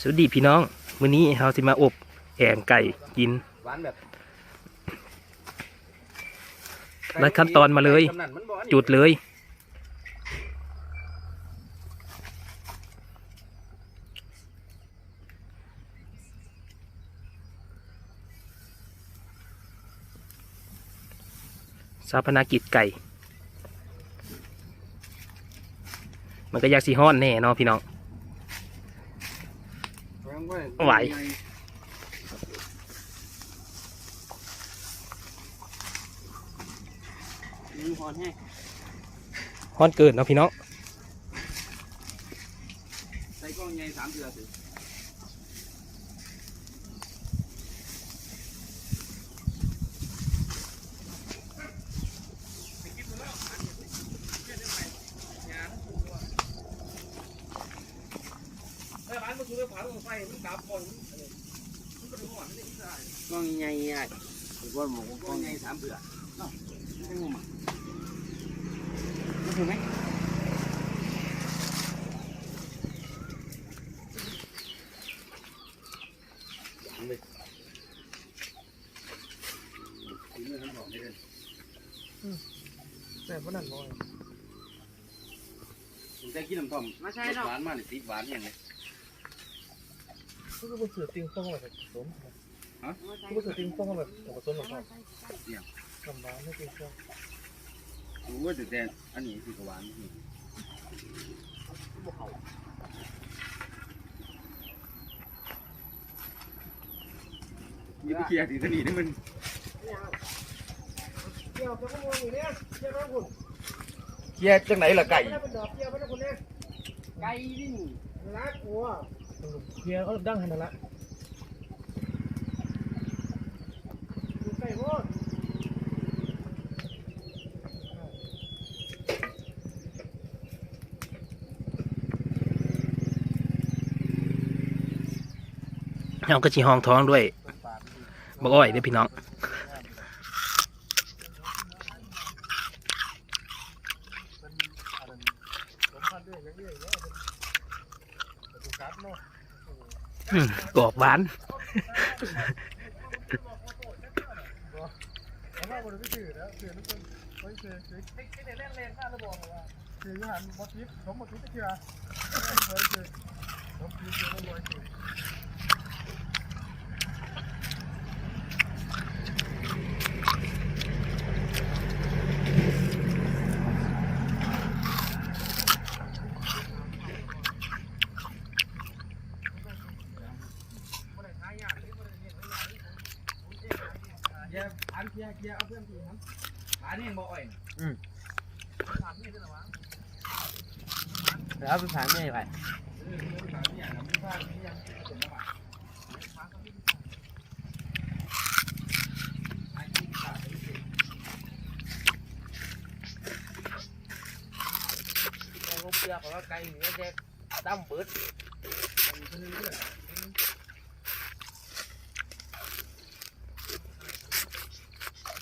สวัสดีพี่น้องมื้อนี้เราสิมาอบแอมไก่กินหวานแบบรัดขั้นตอนมาเลยไก่กำนันมันบ่อันนี้จุดเลยสาพนากิจไก่ มันก็อยากสีห้อนแน่เนาะพี่น้อง ไหวมีหอนแห้งห้อนเกินเนาะพี่น้อง ใส่กล้องใหญ่สามเดือนสิ กล้องใหญ่ใหญ่ว่าหมูกล้องใหญ่สามเดือนเนาะไม่งงอะรู้สึกไหมแต่ว่านั่นน้อยผมจะกินน้ำต้มไม่ใช่หรอกหวานมากเลยติดหวานอย่างไงก็ คือเสือติงฟองแบบผสมฮะก็เสือติงฟองแบบผสมแบบทำร้านไม่ติงฟองรู้ว่าแต่แต่อันนี้คือกหวานนี่อยี่าไปเคลียร์ทีนี้นี่มันเกี่ยวกับพวกมึงเนี่ยเกี่ยวกับคุณเคลียร์จังไหนล่ะไก่ไม่ได้นดอกกี่ยวกับคุณ เนี่ยวเฮียเขาดั้งห้นั่นละอยู่ใกล้โคตรเอากระชีห้องท้องด้วยบอกอ้อยเด้อพี่น้อง กรอบหวาน เอามาบนที่สื่อแล้วสื่อทุกคนเฮ้ยสื่อสื่อไม่ได้เล่นเล่นมากระบอกว่าสื่อหันมอทิฟผมมอทิฟตะเกียบเฮ้ยสื่อผมสื่อสื่อแล้วรวยสื่อ เคลียร์ อันเคลียร์เคลียร์เอาเพื่อนทีครับอันนี้บ่อ่อยแล้วไปผ่านไม่ไหวผมเปลือกว่าไก่เนือจะดำเบิด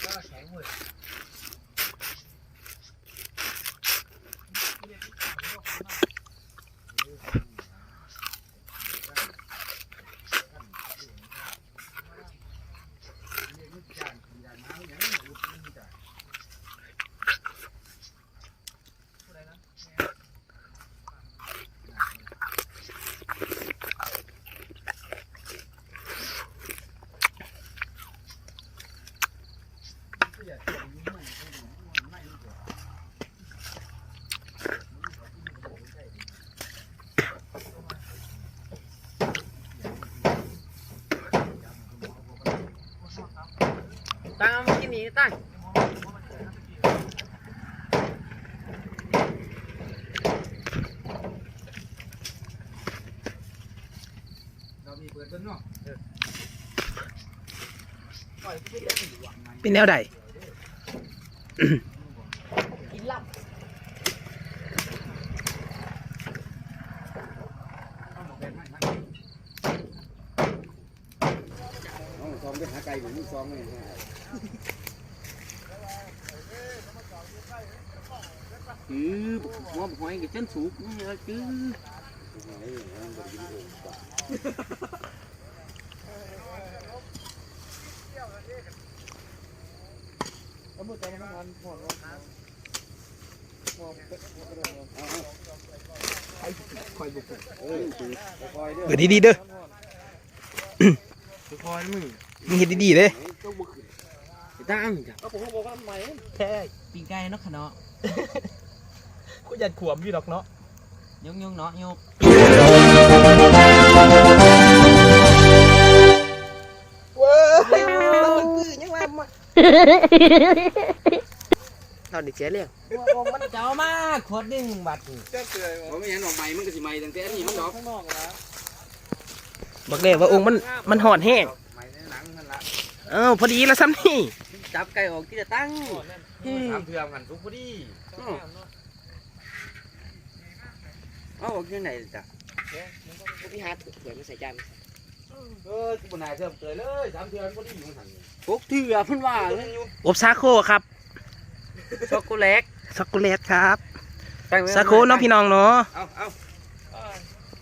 ก็แข็งเว้ย ตั้งเอามากิ นี่ตั้งเป็นแนวใดกินลับเอาซองไปหาไก่ผมซองเลย คือหัวหอยกับเส้นสูงนี่ก็คือเเอามือใจมันทันหอดว่าหอดเป็ดหอดกระโดดไอ้คอยบุกเออคอยเด้อเปิดดีๆเด้อคอยมึงมึงเฮ็ดดีๆเด้อเจ้าบุกขึ้นตั้งจ้ะเอาผมก็บอกว่าใหม่แท้ปีไก่เนาะขะเนาะ กูยัดขวมอยู่ดอกเนาะยงยงเนาะยกว้ามันคือยังว่ามาเราเด็กเสียเรื่องมันเจ้ามาขวดหนึงบาทนี่แจ้งเตือนผมไม่เห็นออกใหม่มันก็สิใหม่ตั้งแต่อันนี้มันดอกข้างนอกนะบอกเลยว่าองค์มันมันหอดแห้งใหม่ในหนังนั่นละเอ้าพอดีแล้วซ้ำนี่จับไก่ออกที่จะตั้งสามเทือมกันทุกพอดี เอาออกที่ไหนจ้ะพี่ฮาร์ดเดี๋ยวมาใส่จานเออคุณนายเทือมเตยเลยสามเทือมพอดีอยู่หันพกเถื่อเพิ่นว่าเลยอบซาโคครับช็อกโกแลตช็อกโกแลตครับตั้งไว้ซาโคน้องพี่น้องเนาะเอาเอา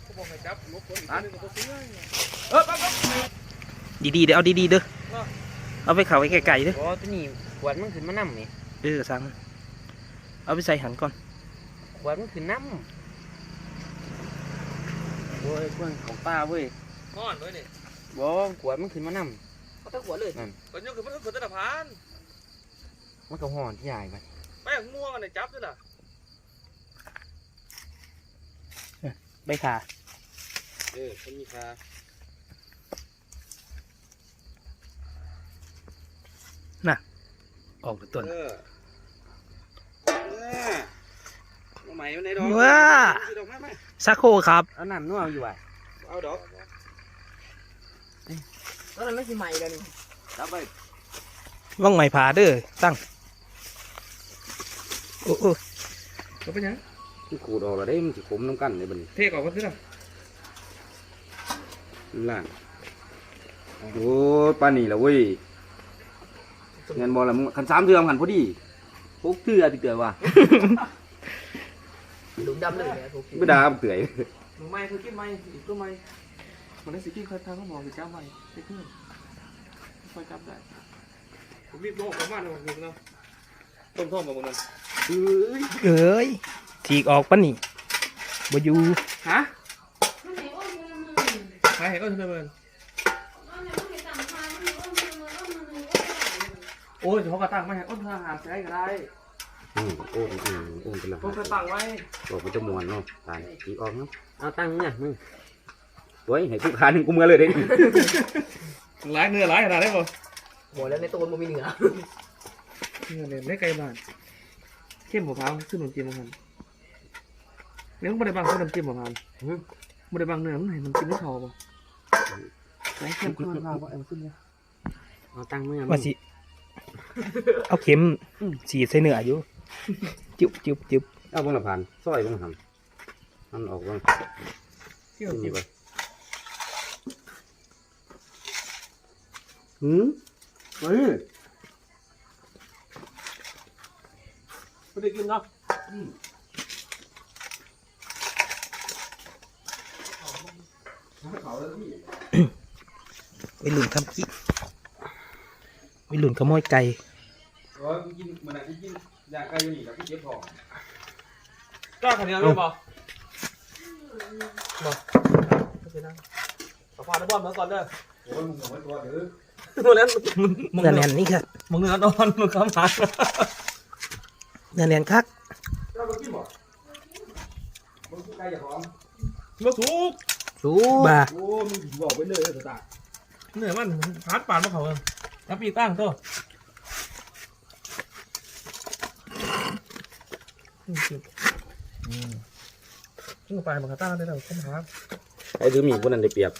เขาบอกให้จับลบคนอีกนึงก็ซื้อเออปั๊บปั๊บดีๆเด้อเอาดีๆเด้อเอาไปเข่าไว้ไกลๆเด้อโอ้ตัวนี้ขวดมันขึ้นมาน้ำนี่เออสั่งเอาไปใส่หันก่อนขวดมันขึ้นน้ำโอ้ ยเพื่อนของป้าเว้ยห่อนด้วยนี่บ่ขวดมันขึ้นมาน้เขาตั้งหัวเลยก่อนยกขึ้นมันก็ขึ้นตะพานำมันก็ห่อนที่ใหญ่ไปไปอย่างม่วงอันไหนจับด้วยล่ะใบขาเออมันมีคาออกตัวต้นเออเออ เอาใหม่มันไหนดอกว้าสิดอกไม้ไหมซาโคครับเอาน้ำนัวอยู่อะเอาดอกตอนนั้นไม่ใช่ใหม่กันจับไปว่องไหมผาเด้อตั้งโอ้โอ้ก็เป็นยังมันขูดออกแล้วได้มันสิขมน้ำกันในบัดนเทกออกก็ซื้อละล่างโอ้ยปานนี่ละเว้ยเงินบอลละมึงคันสามเทือมคันพอดีพกเทือติเตือว่ะ ลุงดำเลยเนี่ยพวกไม่ด่าเตือยมึงไม่คือกินไม่อีกก็ไม่มันได้สิกินเคยทางเขาบอกสิจ้าไม่ไปขึ้นคอยจับได้ผมรีบโลกประมาณนั้นเนาะต้มท่อมแบบนั้นเอ้ยเอ้ยฉีกออกปะนี่บ่อยู่ฮะใครเห็นก็ทำไมมันโอ้ยเขาก็ตั้งไม่ให้อ้นทหารใช้ก็ได้ อืมโอ้ยอืมโอ้ยเป็นละผมก็ตั้งไว้บอกมันจะมวนเนาะตายอีกออกเนาะเอาตั้งเนี่ยมึงโอ้ยให้กูขาหนึ่งกูเมื่อเลยเด้หลายเนื้อหลายขนาดได้ป่ะโหแล้วในตัวมันมีเหนือเนื้อเนี่ยไม่ไกลบ้านเข้มหัวพร้าวขึ้นขนมจีนมาพันเนื้อไม่ได้บางขึ้นขนมจีนหัวพร้าวไม่ได้บางเนื้อมันเห็นมันกินไม่พอป่ะไหนเข้มขึ้นหัวพร้าวป่ะเอาขึ้นเนี่ยเอาตั้งเนี่ยว่าสิเอาเข็มฉีดใส่เนื้ออยู่ จุบจุบจุบเอาบ้างละพันซอยบ้างหันมันออกบ้างเที่ยวนี่จีบไปหืมเฮ้ยไม่ได้กินเนาะไปหลุนคำกี้ไปหลุนขโมยไก่โอ้ยกูกินมันอะกูกินอยากไก่อยู่นี่แล้วกูเจ็บคอกล้าขันยังไม่บอกบอกโอเคนะขอพาไปบอลมาก่อนเด้อโอ้ยมึงหัวตัวเด้อเมื่อนั้นมึงเนื้อแน่นนี่ครับมึงเนื้อนอนมึงข้ามหาเนื้อแน่นคักเราไปกินบ่มึงกินไก่อย่าหอมมาสูบสูบ่าโอ้มึงบอกไปเลยเถอะตาเหนื่อยมันพาดปานมาเขาเลยแล้วปีตั้งตั วขึ้นไปมันก็ตั้งได้แล้วข้ามหาไอ้ถือมีดคนนั้นได้เปรียบ